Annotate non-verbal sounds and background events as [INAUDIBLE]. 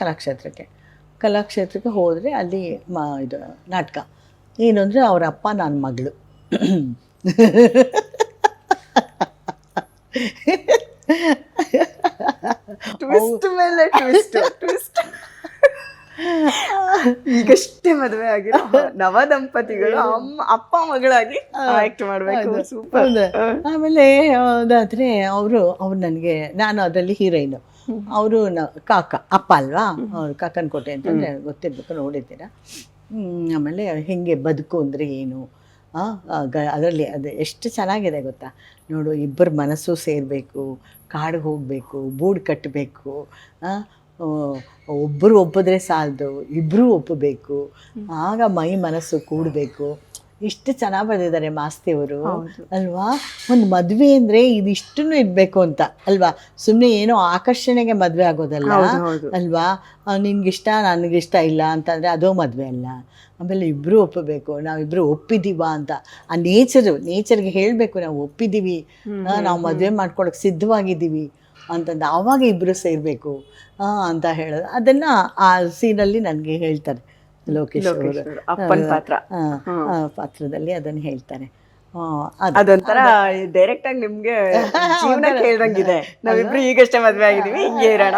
ಕಲಾಕ್ಷೇತ್ರಕ್ಕೆ. ಕಲಾಕ್ಷೇತ್ರಕ್ಕೆ ಹೋದರೆ ಅಲ್ಲಿ ಮ ಇದು ನಾಟಕ. ಏನು ಅಂದರೆ ಅವರ ಅಪ್ಪ ನನ್ನ ಮಗಳು. ಟ್ವಿಸ್ಟ್ ಮೇಲೆ ಟ್ವಿಸ್ಟ್ ಟ್ವಿಸ್ಟ್ ಈಗಷ್ಟೇ ಮದುವೆ ಆಗಿರೋ ನವ ದಂಪತಿಗಳು ಅಮ್ಮ ಅಪ್ಪ ಮಗಳಾಗಿ ಆಕ್ಟ್ ಮಾಡಬೇಕು. ಸೂಪರ್ ಆಮೇಲೆ ಅದಾದರೆ ಅವರು ಅವ್ರು ನನಗೆ ನಾನು ಅದರಲ್ಲಿ ಹೀರೋಯಿನು ಅವರು ಕಾಕ ಅಪ್ಪ ಅಲ್ವಾ? ಅವ್ರು ಕಾಕನ ಕೋಟೆ ಅಂತಂದರೆ ಗೊತ್ತಿರ್ಬೇಕು ನೋಡಿದ್ದೀರಾ ಹ್ಮ್, ಆಮೇಲೆ ಹೆಂಗೆ ಬದುಕು ಅಂದರೆ ಏನು? ಅದರಲ್ಲಿ ಅದು ಎಷ್ಟು ಚೆನ್ನಾಗಿದೆ ಗೊತ್ತಾ? ನೋಡು ಇಬ್ಬರ ಮನಸ್ಸು ಸೇರಬೇಕು ಕಾಡಿಗೆ ಹೋಗಬೇಕು ಬೂಡು ಕಟ್ಟಬೇಕು ಒಬ್ಬರು ಒಪ್ಪಿದ್ರೆ ಸಾಲದು ಇಬ್ಬರೂ ಒಪ್ಪಬೇಕು ಆಗ ಮೈ ಮನಸ್ಸು ಕೂಡಬೇಕು. ಇಷ್ಟು ಚೆನ್ನಾಗಿ ಬರೆದಿದ್ದಾರೆ ಮಾಸ್ತಿಯವರು ಅಲ್ವಾ? ಒಂದು ಮದುವೆ ಅಂದರೆ ಇದಿಷ್ಟನ್ನು ಇರಬೇಕು ಅಂತ ಅಲ್ವಾ? ಸುಮ್ಮನೆ ಏನೋ ಆಕರ್ಷಣೆಗೆ ಮದುವೆ ಆಗೋದಲ್ಲ. ಅಲ್ವಾ? ನಿನ್ಗಿಷ್ಟ ನನಗಿಷ್ಟ ಇಲ್ಲ ಅಂತಂದರೆ ಅದೋ ಮದುವೆ ಅಲ್ಲ. ಆಮೇಲೆ ಇಬ್ಬರು ಒಪ್ಪಬೇಕು ನಾವಿಬ್ಬರು ಒಪ್ಪಿದ್ದೀವಾ ಅಂತ. ಆ ನೇಚರು ನೇಚರ್ಗೆ ಹೇಳಬೇಕು ನಾವು ಒಪ್ಪಿದ್ದೀವಿ ಆ, ನಾವು ಮದುವೆ ಮಾಡ್ಕೊಳಕ್ಕೆ ಸಿದ್ಧವಾಗಿದ್ದೀವಿ ಅಂತಂದು ಆವಾಗ ಇಬ್ಬರು ಸೇರಬೇಕು. ಅಂತ ಹೇಳೋದು. ಅದನ್ನು ಆ ಸೀನಲ್ಲಿ ನನಗೆ ಹೇಳ್ತಾರೆ. ಲೋಕೇಶ್ ಅಪ್ಪನ್ ಪಾತ್ರ. ಪಾತ್ರದಲ್ಲಿ ಅದನ್ನು ಹೇಳ್ತಾರೆ. ಅದೊಂಥರ ಡೈರೆಕ್ಟ್ ಆಗಿ ನಿಮ್ಗೆ [LAUGHS] ಜೀವನ ಕೇಳ್ದಂಗಿದೆ. ನಾವಿಬ್ರು ಈಗಷ್ಟೇ ಮದ್ವೆ ಆಗಿದೀವಿ [LAUGHS] ಹಿಂಗೆ ಇರೋಣ.